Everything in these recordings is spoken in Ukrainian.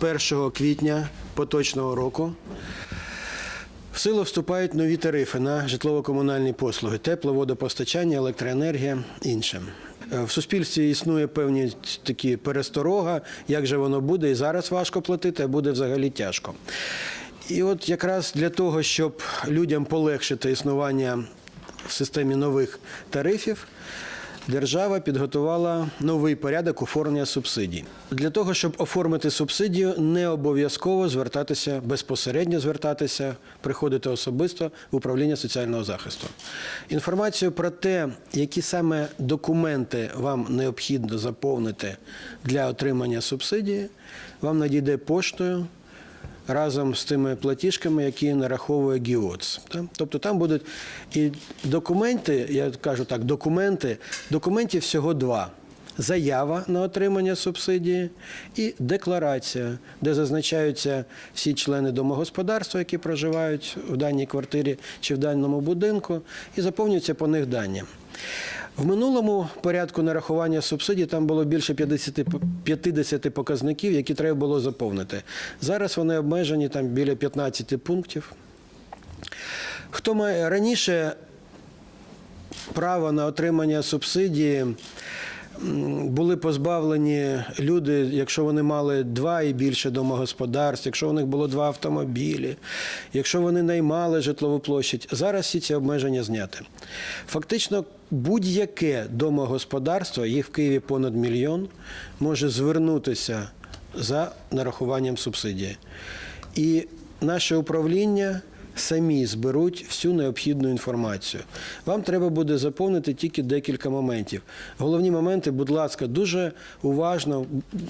1 квітня поточного року в силу вступають нові тарифи на житлово-комунальні послуги: тепло, водопостачання, електроенергія, інше. Е, В суспільстві існує певні такі пересторога, як же воно буде, і зараз важко платити, а буде взагалі тяжко. І от якраз для того, щоб людям полегшити існування в системі нових тарифів, держава підготувала новий порядок оформлення субсидій. Для того, щоб оформити субсидію, не обов'язково звертатися безпосередньо звертатися, приходити особисто в управління соціального захисту. Інформацію про те, які саме документи вам необхідно заповнити для отримання субсидії, вам надійде поштою разом з тими платіжками, які нараховує ГІОЦ. Тобто там будуть і документи, я кажу так, документи, документів всього два. Заява на отримання субсидії і декларація, де зазначаються всі члени домогосподарства, які проживають в даній квартирі чи в даному будинку, і заповнюються по них дані. В минулому порядку нарахування субсидій там було більше 50, 50 показників, які треба було заповнити. Зараз вони обмежені там біля 15 пунктів. Хто має раніше право на отримання субсидії були позбавлені люди, якщо вони мали два і більше домогосподарств, якщо у них було два автомобілі, якщо вони наймали житлову площадь. Зараз всі ці обмеження зняті. Фактично, будь-яке домогосподарство, їх в Києві понад мільйон, може звернутися за нарахуванням субсидії. І наше управління самі зберуть всю необхідну інформацію. Вам треба буде заповнити тільки декілька моментів. Головні моменти, будь ласка, дуже уважно,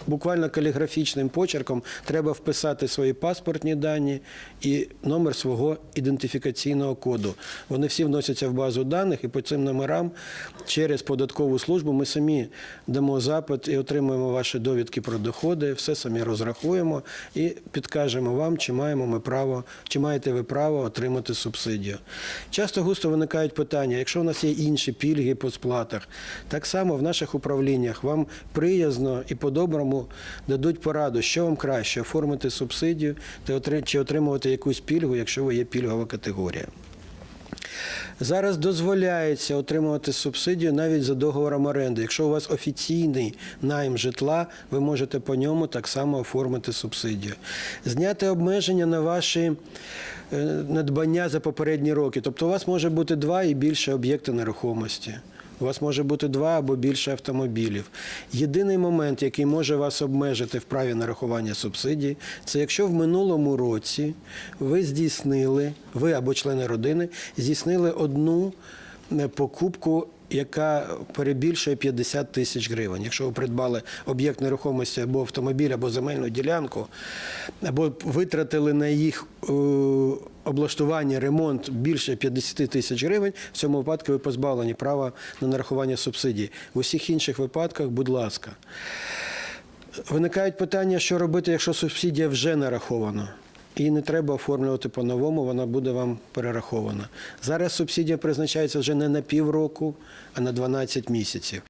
буквально каліграфічним почерком, треба вписати свої паспортні дані і номер свого ідентифікаційного коду. Вони всі вносяться в базу даних, і по цим номерам через податкову службу ми самі дамо запит і отримуємо ваші довідки про доходи, все самі розрахуємо і підкажемо вам, чи маємо ми право, чи маєте ви право отримати субсидію. Часто густо виникають питання, якщо у нас є інші пільги по сплатах, так само в наших управліннях вам приязно і по-доброму дадуть пораду, що вам краще оформити субсидію чи отримувати якусь пільгу, якщо ви є пільгова категорія. Зараз дозволяється отримувати субсидію навіть за договором оренди. Якщо у вас офіційний найм житла, ви можете по ньому так само оформити субсидію. Зняти обмеження на ваші е, надбання за попередні роки. Тобто у вас може бути два і більше об'єкти нерухомості. У вас може бути два або більше автомобілів. Єдиний момент, який може вас обмежити в праві нарахування субсидій, це якщо в минулому році ви здійснили, ви або члени родини, здійснили одну е, покупку. Яка перебільшує 50 тисяч гривень. Якщо ви придбали об'єкт нерухомості або автомобіль, або земельну ділянку, або витратили на їх е, облаштування, ремонт більше 50 тисяч гривень, в цьому випадку ви позбавлені права на нарахування субсидій. В усіх інших випадках, будь ласка. Виникають питання, що робити, якщо субсидія вже нарахована. Її не треба оформлювати по-новому, вона буде вам перерахована. Зараз субсидія призначається вже не на півроку, а на 12 місяців.